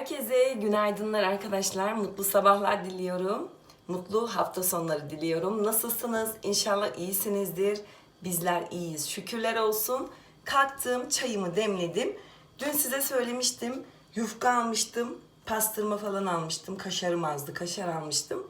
Herkese günaydınlar arkadaşlar. Mutlu sabahlar diliyorum. Mutlu hafta sonları diliyorum. Nasılsınız? İnşallah iyisinizdir. Bizler iyiyiz. Şükürler olsun. Kalktım, çayımı demledim. Dün size söylemiştim. Yufka almıştım. Pastırma falan almıştım. Kaşarım azdı. Kaşar almıştım.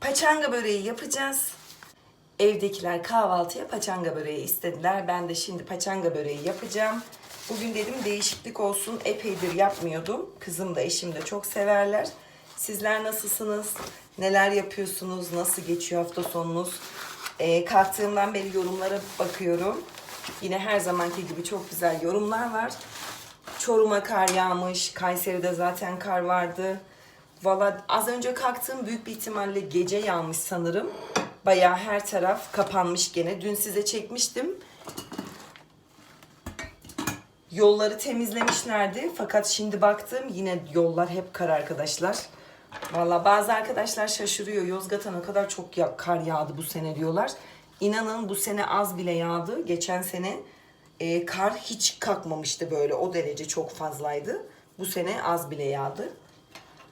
Paçanga böreği yapacağız. Evdekiler kahvaltıya paçanga böreği istediler. Ben de şimdi paçanga böreği yapacağım. Bugün dedim değişiklik olsun. Epeydir yapmıyordum. Kızım da eşim de çok severler. Sizler nasılsınız? Neler yapıyorsunuz? Nasıl geçiyor hafta sonunuz? Ee, kalktığımdan beri yorumlara bakıyorum. Yine her zamanki gibi çok güzel yorumlar var. Çorum'a kar yağmış. Kayseri'de zaten kar vardı. Valla az önce kalktığım büyük bir ihtimalle gece yağmış sanırım. Bayağı her taraf kapanmış gene. Dün size çekmiştim. Yolları temizlemişlerdi. Fakat şimdi baktım yine yollar hep kar arkadaşlar. Valla bazı arkadaşlar şaşırıyor. Yozgat'a ne kadar çok ya- kar yağdı bu sene diyorlar. İnanın bu sene az bile yağdı. Geçen sene e, kar hiç kalkmamıştı böyle. O derece çok fazlaydı. Bu sene az bile yağdı.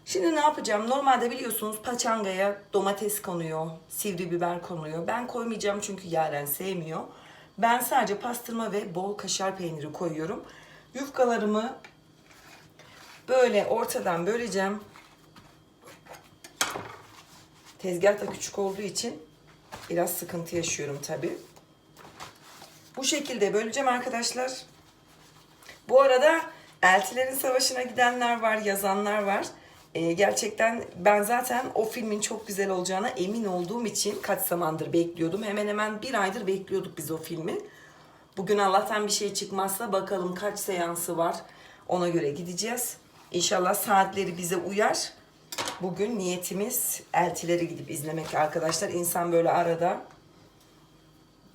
Şimdi ne yapacağım? Normalde biliyorsunuz paçangaya domates konuyor, sivri biber konuyor. Ben koymayacağım çünkü Yaren sevmiyor. Ben sadece pastırma ve bol kaşar peyniri koyuyorum. Yufkalarımı böyle ortadan böleceğim. Tezgah da küçük olduğu için biraz sıkıntı yaşıyorum tabii. Bu şekilde böleceğim arkadaşlar. Bu arada Eltilerin Savaşı'na gidenler var, yazanlar var. Ee, gerçekten ben zaten o filmin çok güzel olacağına emin olduğum için kaç zamandır bekliyordum. Hemen hemen bir aydır bekliyorduk biz o filmi. Bugün Allah'tan bir şey çıkmazsa bakalım kaç seansı var. Ona göre gideceğiz. İnşallah saatleri bize uyar. Bugün niyetimiz eltileri gidip izlemek arkadaşlar. İnsan böyle arada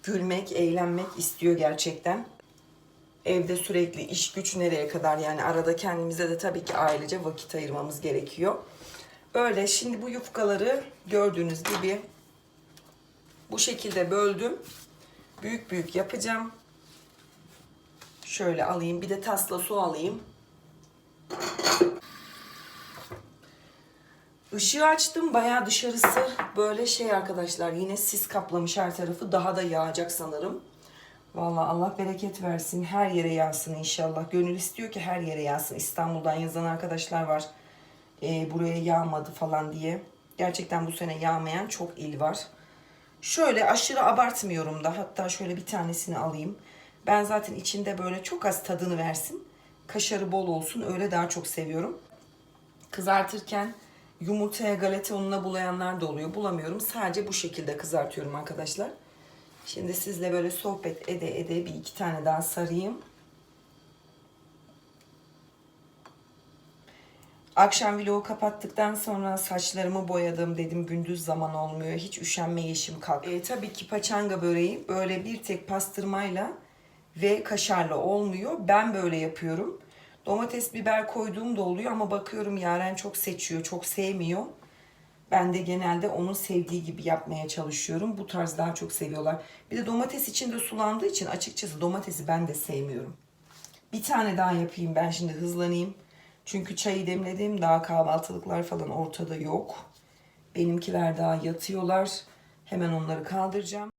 gülmek, eğlenmek istiyor gerçekten. Evde sürekli iş güç nereye kadar yani arada kendimize de tabii ki ailece vakit ayırmamız gerekiyor. Öyle şimdi bu yufkaları gördüğünüz gibi bu şekilde böldüm. Büyük büyük yapacağım. Şöyle alayım. Bir de tasla su alayım. Işığı açtım. Bayağı dışarısı böyle şey arkadaşlar. Yine sis kaplamış her tarafı. Daha da yağacak sanırım. Vallahi Allah bereket versin. Her yere yağsın inşallah. Gönül istiyor ki her yere yağsın. İstanbul'dan yazan arkadaşlar var. Ee, buraya yağmadı falan diye. Gerçekten bu sene yağmayan çok il var. Şöyle aşırı abartmıyorum da. Hatta şöyle bir tanesini alayım. Ben zaten içinde böyle çok az tadını versin. Kaşarı bol olsun. Öyle daha çok seviyorum. Kızartırken yumurtaya galeta ununa bulayanlar da oluyor. Bulamıyorum. Sadece bu şekilde kızartıyorum arkadaşlar. Şimdi sizle böyle sohbet ede ede bir iki tane daha sarayım. Akşam vlogu kapattıktan sonra saçlarımı boyadım dedim gündüz zaman olmuyor. Hiç üşenme yeşim kalk. E, tabii ki paçanga böreği böyle bir tek pastırmayla ve kaşarla olmuyor. Ben böyle yapıyorum. Domates biber koyduğum da oluyor ama bakıyorum Yaren çok seçiyor, çok sevmiyor. Ben de genelde onun sevdiği gibi yapmaya çalışıyorum. Bu tarz daha çok seviyorlar. Bir de domates içinde sulandığı için açıkçası domatesi ben de sevmiyorum. Bir tane daha yapayım ben şimdi hızlanayım. Çünkü çayı demledim. Daha kahvaltılıklar falan ortada yok. Benimkiler daha yatıyorlar. Hemen onları kaldıracağım.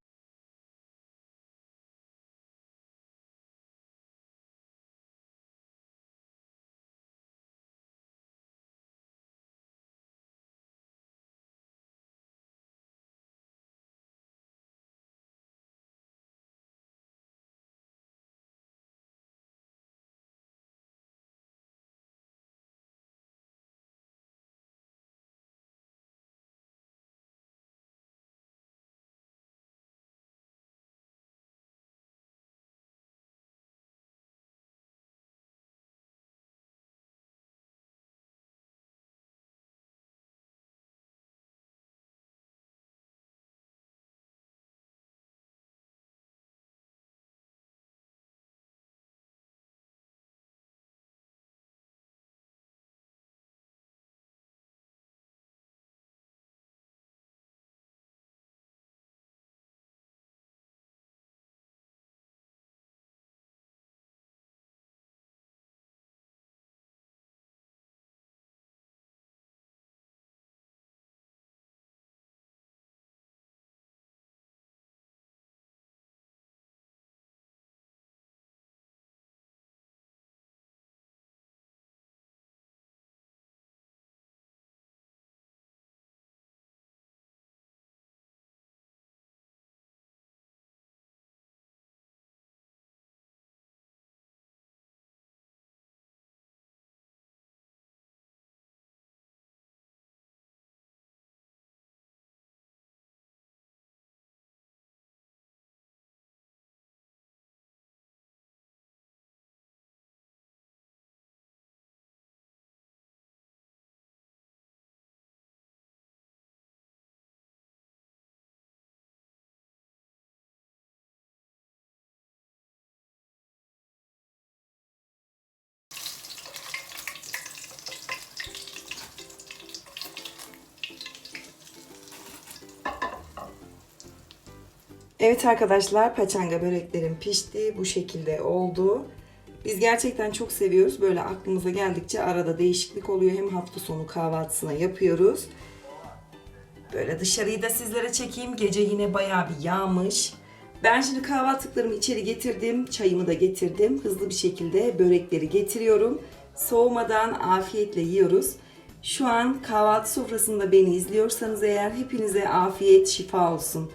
Evet arkadaşlar paçanga böreklerim pişti. Bu şekilde oldu. Biz gerçekten çok seviyoruz. Böyle aklımıza geldikçe arada değişiklik oluyor. Hem hafta sonu kahvaltısına yapıyoruz. Böyle dışarıyı da sizlere çekeyim. Gece yine bayağı bir yağmış. Ben şimdi kahvaltılıklarımı içeri getirdim. Çayımı da getirdim. Hızlı bir şekilde börekleri getiriyorum. Soğumadan afiyetle yiyoruz. Şu an kahvaltı sofrasında beni izliyorsanız eğer hepinize afiyet, şifa olsun.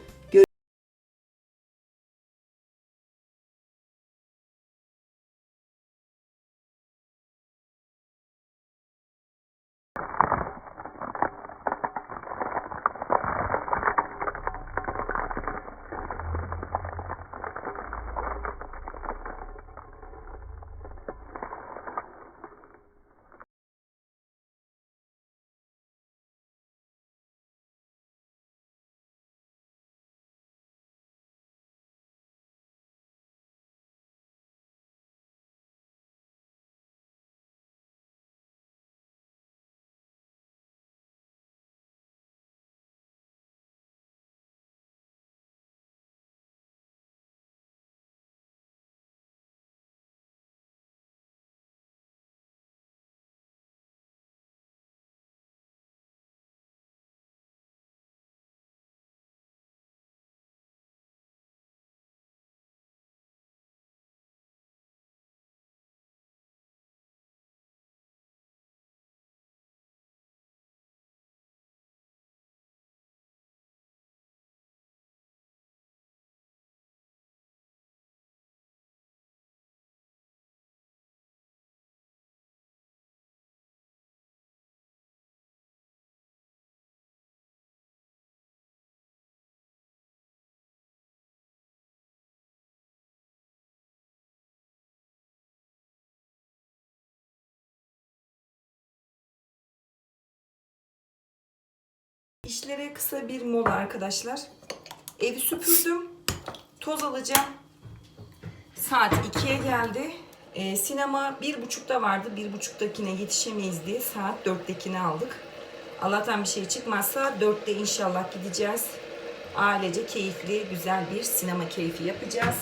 İşlere kısa bir mola arkadaşlar. Evi süpürdüm. Toz alacağım. Saat 2'ye geldi. Ee, sinema bir buçukta vardı. Bir buçuktakine yetişemeyiz diye saat dörttekini aldık. Allah'tan bir şey çıkmazsa dörtte inşallah gideceğiz. Ailece keyifli, güzel bir sinema keyfi yapacağız.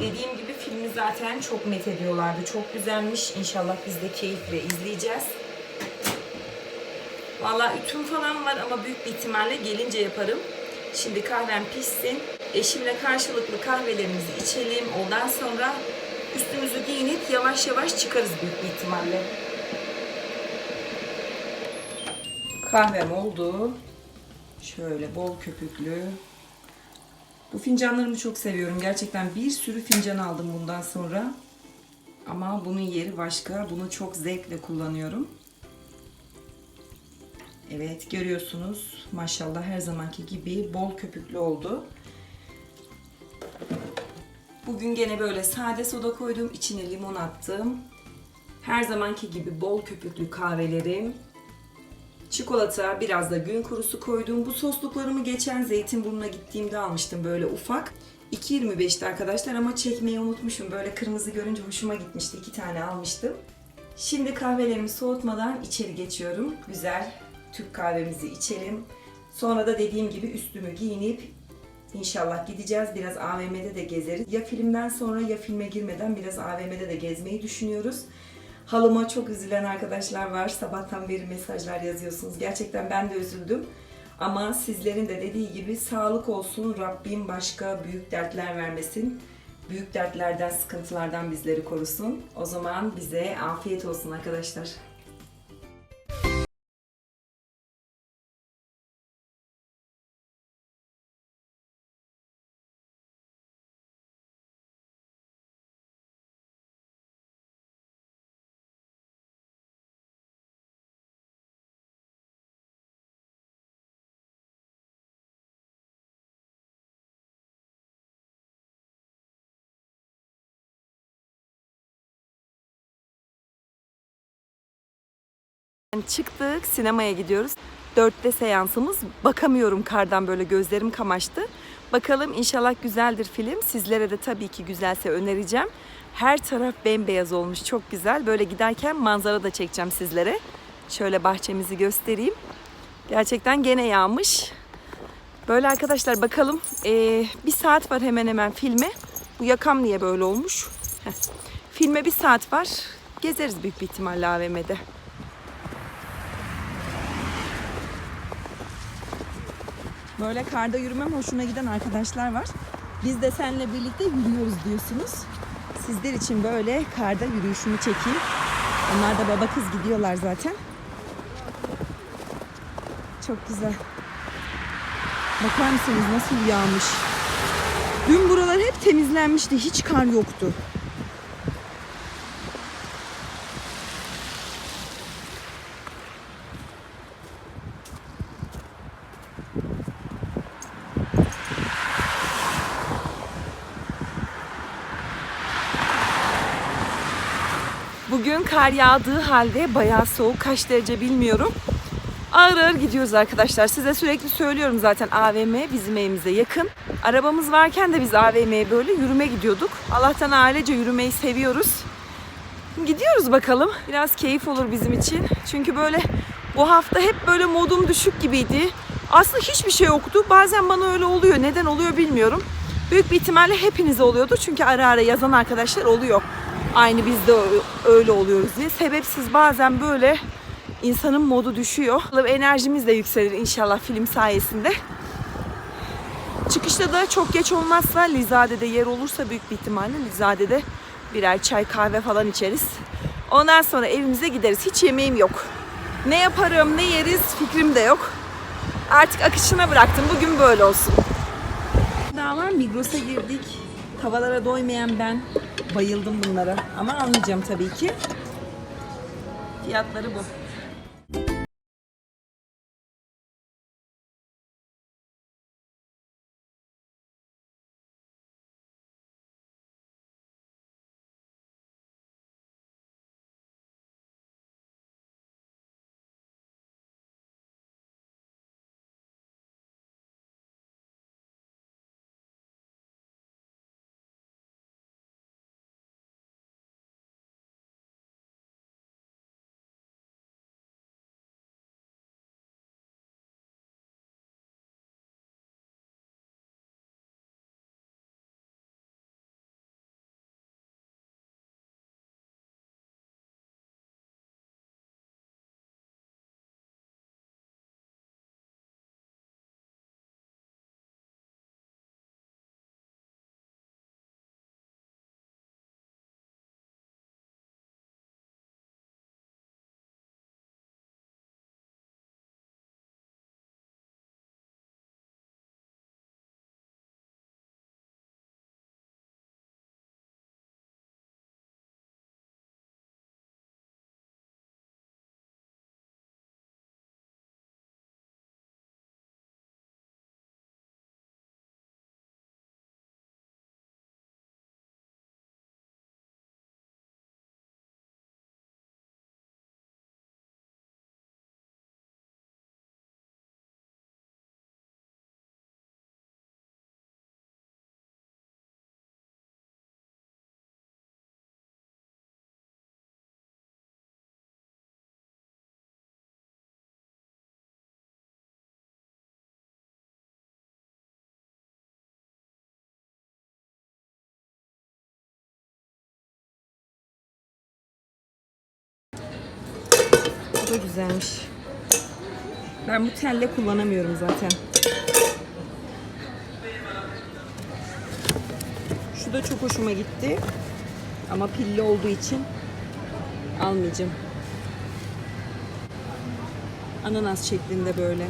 Dediğim gibi filmi zaten çok met ediyorlardı. Çok güzelmiş. İnşallah biz de keyifle izleyeceğiz. Valla ütüm falan var ama büyük bir ihtimalle gelince yaparım. Şimdi kahvem pişsin. Eşimle karşılıklı kahvelerimizi içelim. Ondan sonra üstümüzü giyinip yavaş yavaş çıkarız büyük bir ihtimalle. Kahvem oldu. Şöyle bol köpüklü. Bu fincanlarımı çok seviyorum. Gerçekten bir sürü fincan aldım bundan sonra. Ama bunun yeri başka. Bunu çok zevkle kullanıyorum. Evet görüyorsunuz maşallah her zamanki gibi bol köpüklü oldu. Bugün gene böyle sade soda koydum. içine limon attım. Her zamanki gibi bol köpüklü kahvelerim. Çikolata, biraz da gün kurusu koydum. Bu sosluklarımı geçen Zeytinburnu'na gittiğimde almıştım böyle ufak. 2.25'ti arkadaşlar ama çekmeyi unutmuşum. Böyle kırmızı görünce hoşuma gitmişti. İki tane almıştım. Şimdi kahvelerimi soğutmadan içeri geçiyorum. Güzel Türk kahvemizi içelim. Sonra da dediğim gibi üstümü giyinip inşallah gideceğiz. Biraz AVM'de de gezeriz. Ya filmden sonra ya filme girmeden biraz AVM'de de gezmeyi düşünüyoruz. Halıma çok üzülen arkadaşlar var. Sabahtan beri mesajlar yazıyorsunuz. Gerçekten ben de üzüldüm. Ama sizlerin de dediği gibi sağlık olsun. Rabbim başka büyük dertler vermesin. Büyük dertlerden, sıkıntılardan bizleri korusun. O zaman bize afiyet olsun arkadaşlar. Çıktık, sinemaya gidiyoruz. Dörtte seansımız. Bakamıyorum kardan böyle gözlerim kamaştı. Bakalım inşallah güzeldir film. Sizlere de tabii ki güzelse önereceğim. Her taraf bembeyaz olmuş, çok güzel. Böyle giderken manzara da çekeceğim sizlere. Şöyle bahçemizi göstereyim. Gerçekten gene yağmış. Böyle arkadaşlar bakalım. Ee, bir saat var hemen hemen filme. Bu yakam niye böyle olmuş? Heh. Filme bir saat var. Gezeriz büyük bir ihtimalle AVM'de. Böyle karda yürümem hoşuna giden arkadaşlar var. Biz de seninle birlikte yürüyoruz diyorsunuz. Sizler için böyle karda yürüyüşümü çekeyim. Onlar da baba kız gidiyorlar zaten. Çok güzel. Bakar mısınız nasıl yağmış? Dün buralar hep temizlenmişti. Hiç kar yoktu. Bugün kar yağdığı halde bayağı soğuk. Kaç derece bilmiyorum. Ağır ağır gidiyoruz arkadaşlar. Size sürekli söylüyorum zaten AVM bizim evimize yakın. Arabamız varken de biz AVM'ye böyle yürüme gidiyorduk. Allah'tan ailece yürümeyi seviyoruz. Gidiyoruz bakalım. Biraz keyif olur bizim için. Çünkü böyle bu hafta hep böyle modum düşük gibiydi. Aslında hiçbir şey yoktu. Bazen bana öyle oluyor. Neden oluyor bilmiyorum. Büyük bir ihtimalle hepinize oluyordu. Çünkü ara ara yazan arkadaşlar oluyor. Aynı biz de öyle oluyoruz diye. Sebepsiz bazen böyle insanın modu düşüyor. Enerjimiz de yükselir inşallah film sayesinde. Çıkışta da çok geç olmazsa Lizade'de yer olursa büyük bir ihtimalle Lizade'de birer çay kahve falan içeriz. Ondan sonra evimize gideriz. Hiç yemeğim yok. Ne yaparım ne yeriz fikrim de yok. Artık akışına bıraktım. Bugün böyle olsun. Daha var Migros'a girdik. Tavalara doymayan ben. Bayıldım bunlara. Ama almayacağım tabii ki. Fiyatları bu. Da güzelmiş. Ben bu telle kullanamıyorum zaten. Şu da çok hoşuma gitti. Ama pilli olduğu için almayacağım. Ananas şeklinde böyle.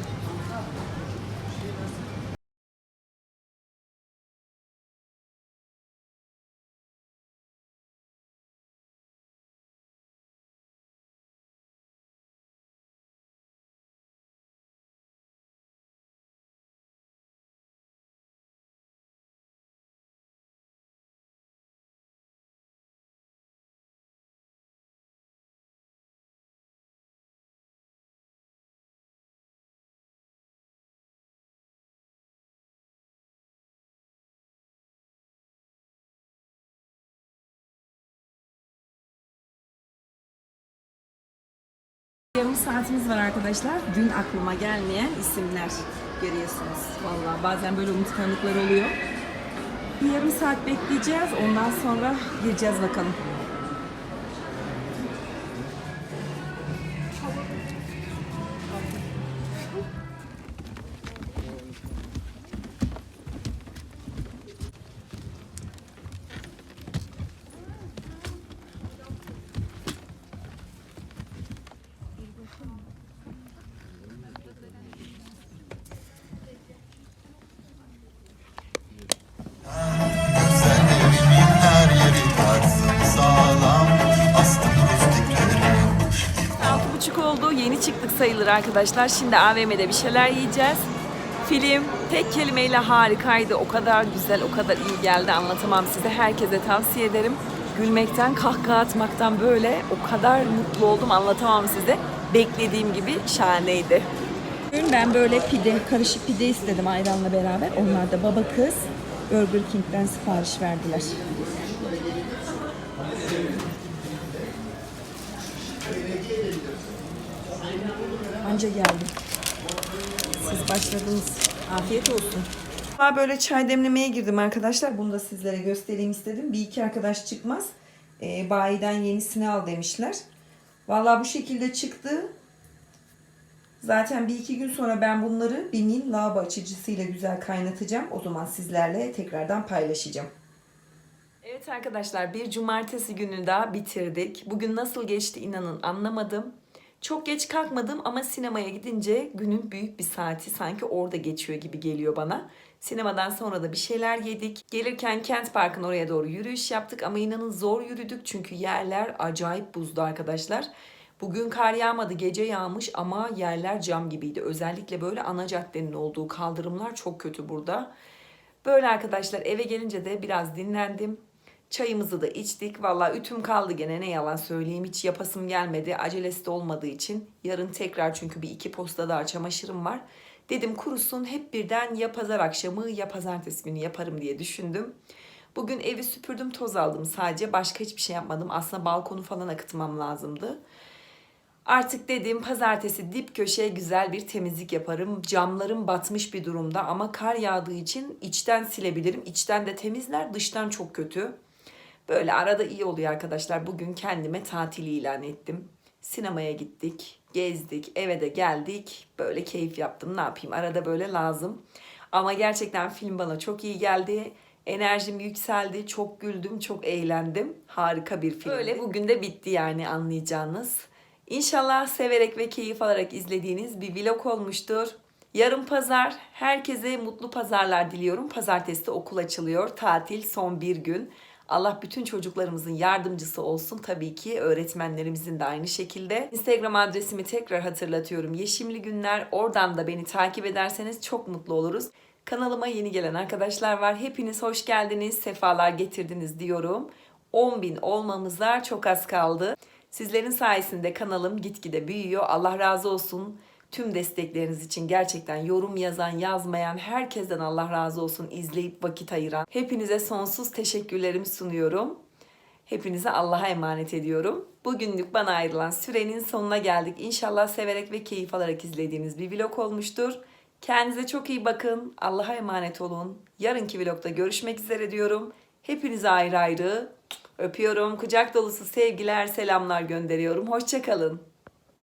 Yarım saatimiz var arkadaşlar. Dün aklıma gelmeyen isimler. görüyorsunuz. Vallahi bazen böyle unutkanlıklar oluyor. Bir yarım saat bekleyeceğiz. Ondan sonra gireceğiz bakalım. Sayılır arkadaşlar. Şimdi AVM'de bir şeyler yiyeceğiz. Film tek kelimeyle harikaydı. O kadar güzel, o kadar iyi geldi. Anlatamam size. Herkese tavsiye ederim. Gülmekten, kahkaha atmaktan böyle o kadar mutlu oldum. Anlatamam size. Beklediğim gibi şahaneydi. Bugün ben böyle pide, karışık pide istedim ayranla beraber. Onlar da baba kız Burger King'den sipariş verdiler. Anca geldim. Siz başladınız. Afiyet olsun. Ben böyle çay demlemeye girdim arkadaşlar. Bunu da sizlere göstereyim istedim. Bir iki arkadaş çıkmaz. Ee, bayiden yenisini al demişler. Vallahi bu şekilde çıktı. Zaten bir iki gün sonra ben bunları Bim'in lavabo açıcısıyla güzel kaynatacağım. O zaman sizlerle tekrardan paylaşacağım. Evet arkadaşlar bir cumartesi günü daha bitirdik. Bugün nasıl geçti inanın anlamadım. Çok geç kalkmadım ama sinemaya gidince günün büyük bir saati sanki orada geçiyor gibi geliyor bana. Sinemadan sonra da bir şeyler yedik. Gelirken Kent Park'ın oraya doğru yürüyüş yaptık ama inanın zor yürüdük çünkü yerler acayip buzdu arkadaşlar. Bugün kar yağmadı, gece yağmış ama yerler cam gibiydi. Özellikle böyle ana caddenin olduğu kaldırımlar çok kötü burada. Böyle arkadaşlar eve gelince de biraz dinlendim. Çayımızı da içtik. Valla ütüm kaldı gene ne yalan söyleyeyim. Hiç yapasım gelmedi. Acelesi de olmadığı için. Yarın tekrar çünkü bir iki posta daha çamaşırım var. Dedim kurusun hep birden ya pazar akşamı ya pazartesi günü yaparım diye düşündüm. Bugün evi süpürdüm toz aldım sadece. Başka hiçbir şey yapmadım. Aslında balkonu falan akıtmam lazımdı. Artık dedim pazartesi dip köşeye güzel bir temizlik yaparım. Camlarım batmış bir durumda ama kar yağdığı için içten silebilirim. İçten de temizler, dıştan çok kötü. Böyle arada iyi oluyor arkadaşlar. Bugün kendime tatil ilan ettim. Sinemaya gittik, gezdik, eve de geldik. Böyle keyif yaptım. Ne yapayım? Arada böyle lazım. Ama gerçekten film bana çok iyi geldi. Enerjim yükseldi. Çok güldüm, çok eğlendim. Harika bir film. Böyle bugün de bitti yani anlayacağınız. İnşallah severek ve keyif alarak izlediğiniz bir vlog olmuştur. Yarın pazar. Herkese mutlu pazarlar diliyorum. Pazartesi okul açılıyor. Tatil son bir gün. Allah bütün çocuklarımızın yardımcısı olsun. Tabii ki öğretmenlerimizin de aynı şekilde. Instagram adresimi tekrar hatırlatıyorum. Yeşimli Günler. Oradan da beni takip ederseniz çok mutlu oluruz. Kanalıma yeni gelen arkadaşlar var. Hepiniz hoş geldiniz, sefalar getirdiniz diyorum. 10.000 olmamıza çok az kaldı. Sizlerin sayesinde kanalım gitgide büyüyor. Allah razı olsun. Tüm destekleriniz için gerçekten yorum yazan, yazmayan herkesten Allah razı olsun izleyip vakit ayıran. Hepinize sonsuz teşekkürlerimi sunuyorum. Hepinize Allah'a emanet ediyorum. Bugünlük bana ayrılan sürenin sonuna geldik. İnşallah severek ve keyif alarak izlediğiniz bir vlog olmuştur. Kendinize çok iyi bakın. Allah'a emanet olun. Yarınki vlogda görüşmek üzere diyorum. Hepinize ayrı ayrı öpüyorum. Kucak dolusu sevgiler, selamlar gönderiyorum. Hoşçakalın.